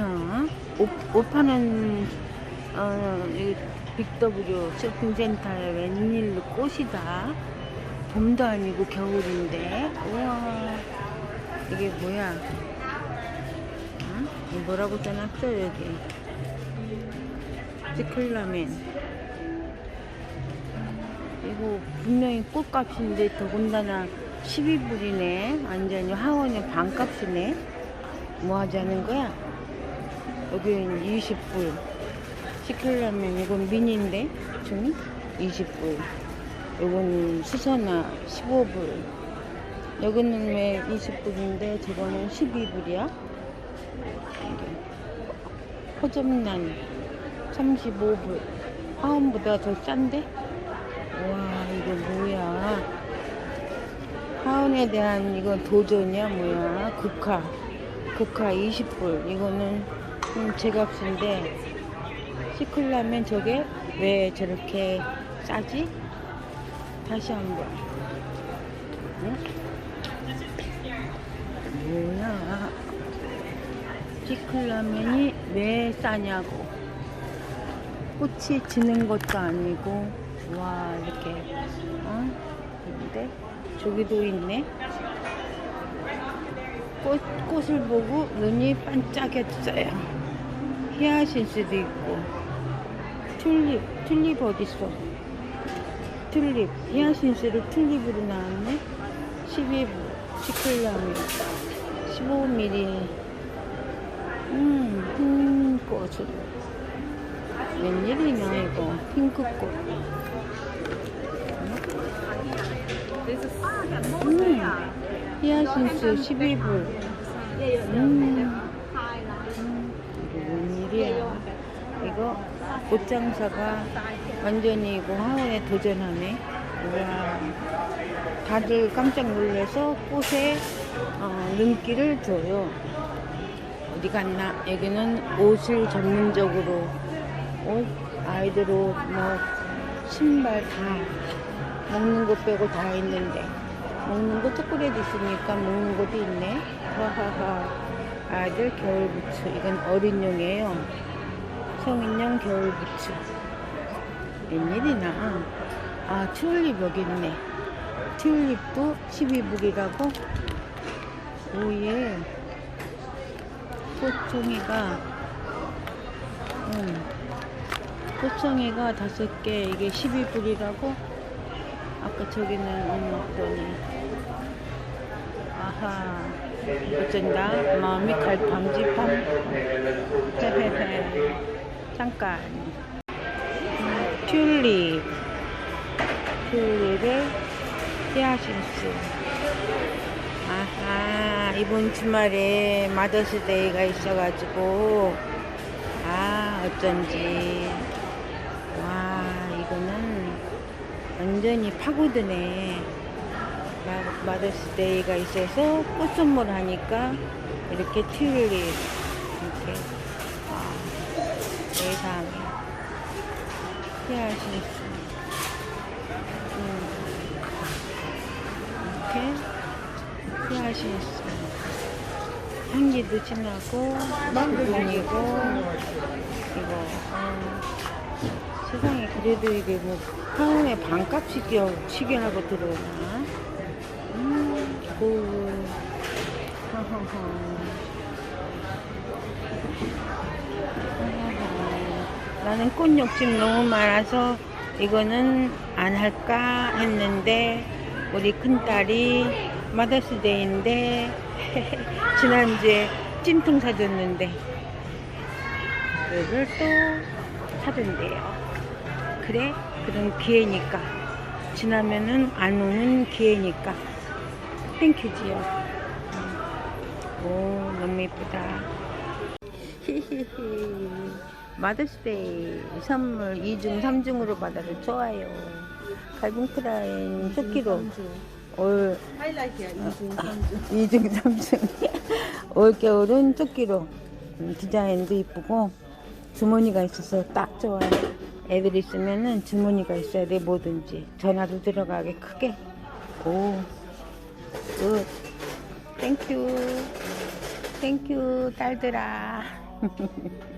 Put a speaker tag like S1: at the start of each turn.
S1: 뭐냐? 옷, 옷 파는 어, 이 빅더블유 쇼핑센터에 웬일로 꽃이다. 봄도 아니고 겨울인데. 우와. 이게 뭐야? 어? 뭐라고 써놨어 여기? 시클라멘. 이거 분명히 꽃값인데 더군다나 12불이네. 완전히 하원의 반값이네. 뭐 하자는 거야? 여기는 20불. 시킬라면 이건 미니인데, 종이? 20불. 요거는 수선화 15불. 여기는 왜 20불인데 저거는 12불이야? 이게 호접란 35불. 하원보다 더 싼데? 와, 이거 뭐야? 하원에 대한 이건 도전이야, 뭐야? 국화. 국화 20불. 이거는 음, 제값인데, 시클라면 저게 왜 저렇게 싸지? 다시 한 번. 응? 뭐야? 시클라면이 왜 싸냐고. 꽃이 지는 것도 아니고, 와, 이렇게, 어? 근데, 저기도 있네. 꽃, 꽃을 보고 눈이 반짝였어요. 히아신스도 있고, 튤립, 튤립 어딨어? 튤립, 히아신스를 튤립으로 나왔네? 12, 시클라미, 15mm, 음, 흰 꽃을. 웬일이냐, 이거. 핑크꽃. 음, 히아신스 12불. 음, 이거 웬일이야. 이거 옷장사가 완전히 이거 하원에 도전하네. 우와. 다들 깜짝 놀라서 꽃에 어, 눈길을 줘요. 어디 갔나? 여기는 옷을 전문적으로 옷, 아이들 옷, 뭐 신발 다 먹는 것 빼고 다 있는데 먹는 거 초콜릿 있으니까 먹는 것도 있네. 하하하. 아이들 겨울 부츠. 이건 어린용이에요. 성인용 겨울 부츠. 웬일이나. 아, 튤립 여기 있네. 튤립도 12불이라고? 오예. 꽃송이가, 음, 꽃송이가 다섯 개, 이게 12불이라고? 아까 저기는 없더니. 아하. 어쩐다. 마음이 갈팡질팡. 잠깐. 음, 튤립. 튤립의 히아신스. 아하. 이번 주말에 마더스데이가 있어가지고. 아, 어쩐지. 와, 이거는 완전히 파고드네. 마- 마더스데이가 있어서 꽃 선물하니까 이렇게 튤립 이렇게 아, 세상에 히아신스 음, 이렇게 히아신스 향기도 진하고 부분이고 이거 어, 세상에 그래도 이게 뭐 하원에 반값 시겨 시계하고 들어오나? 음, 고 하하하. 나는 꽃 욕심 너무 많아서 이거는 안 할까 했는데 우리 큰딸이 마더스데이인데 지난주에 찜통 사줬는데 이걸 또 사준대요. 그래? 그럼 기회니까. 지나면은 안 오는 기회니까. 땡큐지요 음. 오 너무 예쁘다. 히히히 마더스데이 선물 2중 3중으로 받아서 좋아요. 갈봉크라인 토끼로. 올
S2: 하이라이트야 이중
S1: 아, 2중 3중. 올겨울은 토끼로. 음, 디자인도 이쁘고 주머니가 있어서 딱 좋아요. 애들 있으면은 주머니가 있어야 돼 뭐든지. 전화도 들어가게 크게. 오 굿. 땡큐 땡큐 딸들아